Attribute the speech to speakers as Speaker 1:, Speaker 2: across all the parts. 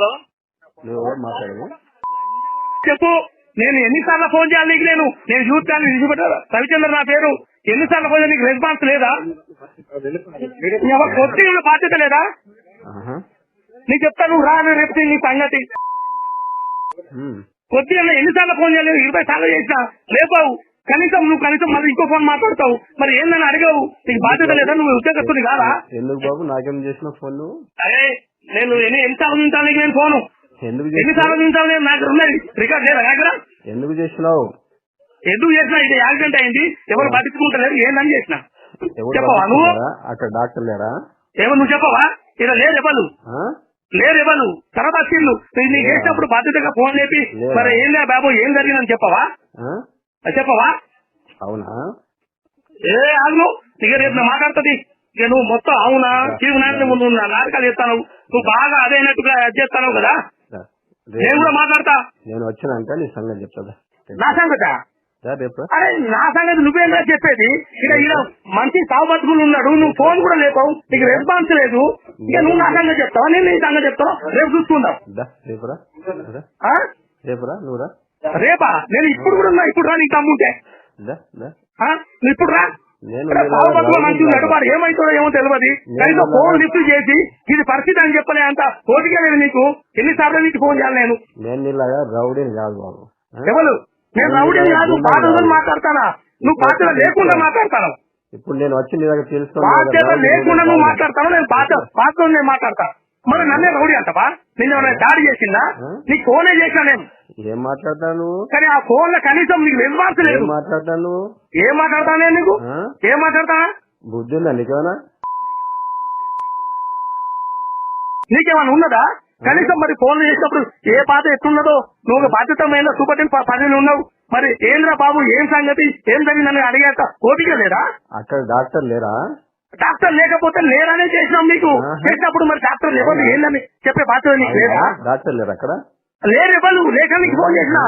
Speaker 1: Hello?
Speaker 2: మాట్లాడేది?
Speaker 1: చెప్పు. నేను ఎన్నిసార్లు ఫోన్ చేయాలి నీకు నేను? నేను చూస్తాను విడిచిపెట్టాను రవిచంద్ర నా పేరు. ఎన్నిసార్లు ఫోన్ నీకు? రెస్పాన్స్ లేదా? కొద్ది బాధ్యత లేదా. నీకు చెప్తాను రా రేపు నీ సంగతి. కొద్దిగా ఎన్నిసార్లు ఫోన్ చేయలేదు ఇరవై సార్లు చేసినా లేపావు. కనీసం నువ్వు కనీసం మళ్ళీ ఇంకో ఫోన్ మాట్లాడతావు. మరి ఏందని అడిగావు? నీకు బాధ్యత లేదా? నువ్వు ఉద్యోగస్తుని కాదా?
Speaker 2: ఎందుకు బాబు? నాకేం చేసిన ఫోన్
Speaker 1: నేను ఎన్ని ఎన్నిసార్లు నీకు నేను ఫోను?
Speaker 2: ఎందుకు
Speaker 1: ఎన్నిసార్లు ఉంటాను నేను? నాకు ఉన్నది. రికార్డ్ లేదా? దగ్గర
Speaker 2: ఎందుకు చేసినావు
Speaker 1: ఎందుకు చేసినా ఇది యాక్సిడెంట్ అయింది. ఎవరు పట్టించుకుంటలేరు ఏందని చేసిన. చెప్పవా నువ్వు?
Speaker 2: అక్కడ డాక్టర్ లేరా?
Speaker 1: ఏమో నువ్వు చెప్పవా? ఇలా లేరు ఎవరు? లేరు ఎవరు? తర్వాత వచ్చిండు. నీకు నీకు చేసినప్పుడు బాధ్యతగా ఫోన్ చేపి
Speaker 2: లేరా?
Speaker 1: మరి ఏందా బాబు? ఏం జరిగిందని చెప్పవా? చెప్పవా?
Speaker 2: అవునా?
Speaker 1: ఏ ఆగు. ఇక రేపు మాట్లాడుతుంది. ఇక నువ్వు మొత్తం అవునా? జీవనాన్ని ముందు నాటకాలు చేస్తాను నువ్వు బాగా అదైనట్టుగా చేస్తాను కదా. నేను కూడా మాట్లాడతా.
Speaker 2: నేను వచ్చినాక నీ సంగతి చెప్తా
Speaker 1: నా సంగత? అరే నా సంగతి నువ్వేందా చెప్పేది? ఇక ఈడ మంచి సాగు బతుకులు ఉన్నాడు. నువ్వు ఫోన్ కూడా లేపావు. నీకు రెస్పాన్స్ లేదు. ఇక నువ్వు నా సంగతి చెప్తావా? నేను నీ సంగతి చెప్తావా? రేపు చూసుకుందాం.
Speaker 2: రేపురా? రేపురా నువ్వు రా.
Speaker 1: రేపా? నేను ఇప్పుడు కూడా ఉన్నా. ఇప్పుడు రా నీకు తమ్ముంటే? నువ్వు ఇప్పుడు రా.
Speaker 2: నేను నేను రౌడీ
Speaker 1: మంచి ఏమో తెలియదు
Speaker 2: నేను
Speaker 1: కనీసం ఫోన్ లిఫ్ట్ చేసి ఇది పరిస్థితి అని చెప్పలే అంత ఓటిగా లేదు నీకు. ఎన్నిసార్లు నీకు ఫోన్ చేయాలి నేను?
Speaker 2: నేను రౌడీని కాదు బాబు?
Speaker 1: ఎవరు? నేను రౌడీని కాదు
Speaker 2: నేను
Speaker 1: బాధతో. మాట్లాడతానా? నువ్వు బాధ్యత లేకుండా మాట్లాడతాను
Speaker 2: ఇప్పుడు నేను వచ్చి నీ దగ్గర తెలుసుకున్నా
Speaker 1: బాధ్యత లేకుండా నువ్వు మాట్లాడతావు? నేను బాధ బాధతో నేను మాట్లాడతా. మరి నన్నే రౌడీ అంటవా? నిన్న దాడి చేసిందా? నీకు ఫోనే చేసినా నేను.
Speaker 2: ఏం మాట్లాడతావు నువ్వు?
Speaker 1: కానీ ఆ ఫోన్లో కనీసం నీకు రెస్పాన్స్
Speaker 2: ఏం
Speaker 1: లేదు.
Speaker 2: మాట్లాడతావు నువ్వు?
Speaker 1: ఏం మాట్లాడతా నేను నీకు?
Speaker 2: ఆ?
Speaker 1: ఏం మాట్లాడతా?
Speaker 2: బుద్ధి ఉందా నీకేమన్నా
Speaker 1: నీకేమైనా ఉన్నదా? కనీసం మరి ఫోన్ చేసినప్పుడు ఏ బాధ ఎట్లున్నదో నువ్వు ఒక బాధ్యతమైన సూపరింటెండెంట్ పదవిలో ఉన్నావు. మరి ఏంద్రా బాబు ఏం సంగతి? ఏం జరిగిందని అడిగాక ఓపిక లేదా?
Speaker 2: అక్కడ డాక్టర్ లేరా?
Speaker 1: డాక్టర్ లేకపోతే లేరనే చేసినాం మీకు
Speaker 2: ఆహా.
Speaker 1: చేసినప్పుడు మరి డాక్టర్ ఎవరు? ఏందని చెప్పే బాధ్యత నీకు లేదా?
Speaker 2: డాక్టర్ లేరు అక్కడ?
Speaker 1: లేరు ఎవరు లేక నీకు ఫోన్ చేసిన.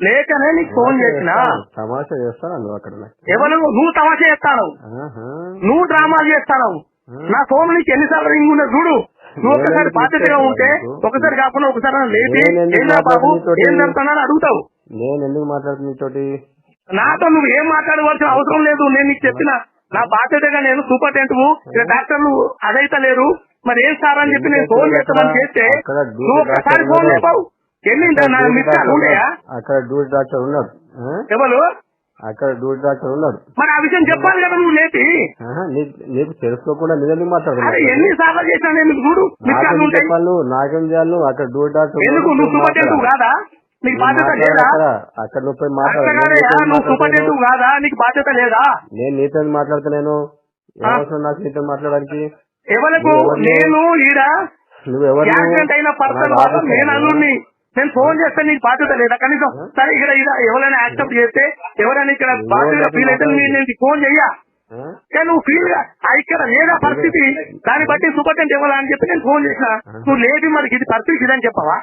Speaker 1: లేకనే నీకు ఫోన్ చేసిన.
Speaker 2: తమాషా చేస్తాను నువ్వు అక్కడ.
Speaker 1: ఎవరు? నువ్వు తమాషా చేస్తాను. నువ్వు డ్రామాలు చేస్తాను నా ఫోన్ నీకు ఎన్నిసార్లు రింగ్ ఉన్నది చూడు. నువ్వు ఒకసారి బాధ్యతగా ఉంటే ఒకసారి కాకుండా ఒకసారి లేపి ఏందా బాబు? ఏం
Speaker 2: నీతోటి?
Speaker 1: జరుగుతుందని అడుగుతావు.
Speaker 2: నేను ఎందుకు మాట్లాడుతున్నా
Speaker 1: నాతో నువ్వు ఏం మాట్లాడవలసిన అవసరం లేదు. నేను నీకు చెప్పిన నా బాధ్యతగా నేను సూపరింటెండెంట్ ఇక్కడ డాక్టర్లు అదైతే లేరు మరి ఏం సార్ అని చెప్పి నేను ఫోన్ చేస్తామని చేస్తే నువ్వు
Speaker 2: డాక్టర్
Speaker 1: ఫోన్
Speaker 2: ఉన్నాడు. అక్కడ డ్యూటీ డాక్టర్ ఉన్నాడు?
Speaker 1: ఎవరు?
Speaker 2: అక్కడ డ్యూటీ డాక్టర్ ఉన్నాడు.
Speaker 1: మరి ఆ విషయం చెప్పాలి కదా నువ్వు
Speaker 2: ఆహా, నీకు తెలుసుకోకుండా
Speaker 1: అరే
Speaker 2: మాట్లాడుతున్నా
Speaker 1: ఎన్ని సార్లు చేసినా నేను చూడు మిస్టర్లు
Speaker 2: నాకేం చేయాలి అక్కడ డ్యూటీ డాక్టర్
Speaker 1: ఎందుకు? నువ్వు
Speaker 2: మాట్లాడు.
Speaker 1: కాదా? నీకు బాధ్యత లేదా?
Speaker 2: అక్కడ. అక్కడ నువ్వు పోయి మాట్లాడు.
Speaker 1: నువ్వు
Speaker 2: మాట్లాడతాను.
Speaker 1: కాదా? నీకు బాధ్యత లేదా?
Speaker 2: నేను నీతో మాట్లాడుతున్నాను.
Speaker 1: ఆ?
Speaker 2: ఏమవసరం నాకు నీతో మాట్లాడడానికి?
Speaker 1: ఎవరికి? నేను ఈడ? యాక్సిడెంట్ అయిన పర్సన్ నేను? అల్లుడిని నేను ఫోన్ చేస్తే నీకు బాధ్యత లేదా కనీసం? సరే ఇక్కడ ఈడ ఎవరైనా యాక్సెప్ట్ చేస్తే ఎవరైనా ఇక్కడ బాధ్యత ఫీల్ అయితే? నేను ఫోన్ చెయ్యా? కానీ నువ్వు ఫీల్ ఇక్కడ లేదా పరిస్థితి దాన్ని బట్టి సూపరింటెండెంట్ ఇవ్వాలా అని చెప్పి నేను ఫోన్ చేసిన నువ్వు లేపి మరి ఇది పరిస్థితి ఇదని చెప్పవా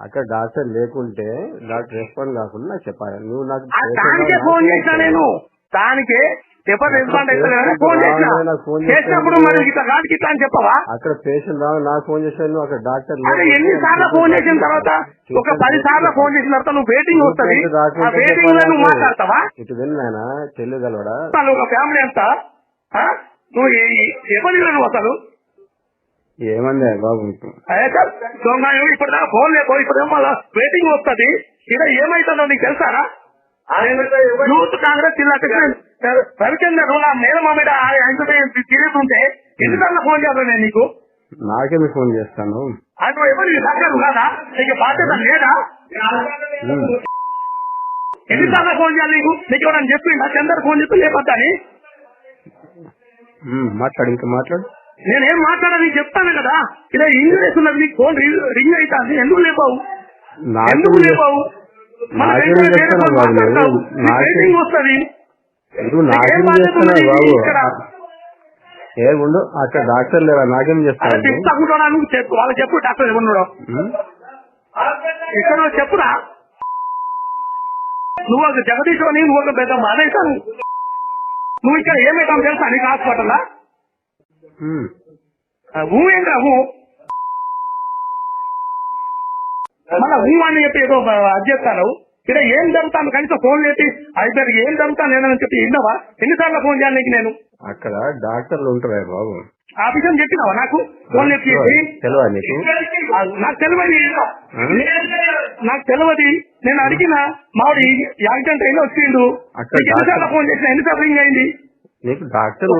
Speaker 2: అక్కడ డాక్టర్ లేకుంటే డాక్టర్ రెస్పాండ్ కాకుండా చెప్పాలి నువ్వు నాకు
Speaker 1: దానికే
Speaker 2: నాకు
Speaker 1: ఫోన్ చేసిన. నేను దానికే ఎవరు రెస్పాండ్ అయితే ఫోన్ చేసిన?
Speaker 2: నాకు ఫోన్ చేస్తే
Speaker 1: చేసినప్పుడు మరి ఇట్లా కాదు ఇట్లా అని చెప్పవా?
Speaker 2: అక్కడ పేషెంట్ రావు నాకు ఫోన్ చేశాను నువ్వు అక్కడ డాక్టర్
Speaker 1: ఎన్ని సార్లు ఫోన్ చేసిన తర్వాత? ఒక పది సార్లు ఫోన్ చేసిన తర్వాత నువ్వు వెయిటింగ్ వస్తుంది? ఆ వెయిటింగ్లో నువ్వు మాట్లాడతావా?
Speaker 2: ఇటు విన్నాయన చెల్లెగలవాడా
Speaker 1: అసలు ఒక ఫ్యామిలీ అంతా? నువ్వు ఎవరి నువ్వు అసలు?
Speaker 2: ఏమంది బాబు ఇప్పుడు?
Speaker 1: ఇప్పుడు ఫోన్ లేకో ఇప్పుడు మళ్ళీ వెయిటింగ్ వస్తుంది. ఇక్కడ ఏమైతుందో నీకు తెలుసారా? యూత్ కాంగ్రెస్ జిల్లా సెక్రటరీ రవిచంద్ర నా మేనమా మీద తిరుగుతుంటే ఎన్నిసార్లు ఫోన్ చేస్తాను నేను నీకు?
Speaker 2: నాకెందుకు ఫోన్ చేస్తాను.
Speaker 1: అటు ఎవరు డాక్టర్ కాదా నీకు బాధ్యత లేదా. ఎన్నిసార్లు ఫోన్ చేయాలి నీకు? నీకు ఎవరైనా చెప్పిందా చందర్ ఫోన్ చెప్పి లేపద్దని
Speaker 2: ఉమ్, మాట్లాడు ఇంకా మాట్లాడు.
Speaker 1: నేనేం మాట్లాడాలి? చెప్తాను కదా. ఇలా ఇంజనీర్స్ ఉన్నది నీకు ఫోన్ రింగ్ అవుతుంది ఎందుకు లేపావు? ఎందుకు లేపావు? వస్తుంది.
Speaker 2: నువ్వు నాకేం చేస్తున్నావు బాబు? ఏ ఉండు అక్కడ డాక్టర్ లేవా నాకేం
Speaker 1: నువ్వు? చెప్పు. వాళ్ళకి చెప్పు డాక్టర్ ఎవరున్నాడు? ఇక్కడ చెప్పురా. నువ్వు ఒక జగదీష్ అని నువ్వు ఒక పెద్ద మానేశాను నువ్వు ఇక్కడ ఏమైతావు తెలుసా? నీకు హాస్పిటల్
Speaker 2: ఉమ్.
Speaker 1: ఊ మళ్ళీ ఊ అని చెప్పి ఏదో అది చేస్తాను ఇక్కడ ఏం జరుగుతాను కనీసం ఫోన్ చేసి అయిపోయారు ఏం జరుగుతాను నేను చెప్పి విన్నావా? ఎన్నిసార్లు ఫోన్ చేయాలి నీకు నేను?
Speaker 2: అక్కడ డాక్టర్లు ఉంటారా బాబు.
Speaker 1: ఆ విషయం చెప్పినావా నాకు? ఫోన్
Speaker 2: తెలియదా నీకు.
Speaker 1: తెలియదు నాకు తెలియదు నేను అడిగిన మావిడి యాక్సిడెంట్ అయినా వచ్చిండు. ఎన్నిసార్లు ఫోన్ చేసిన? ఎన్నిసార్లు రింగ్ అయింది?
Speaker 2: నీకు డాక్టర్?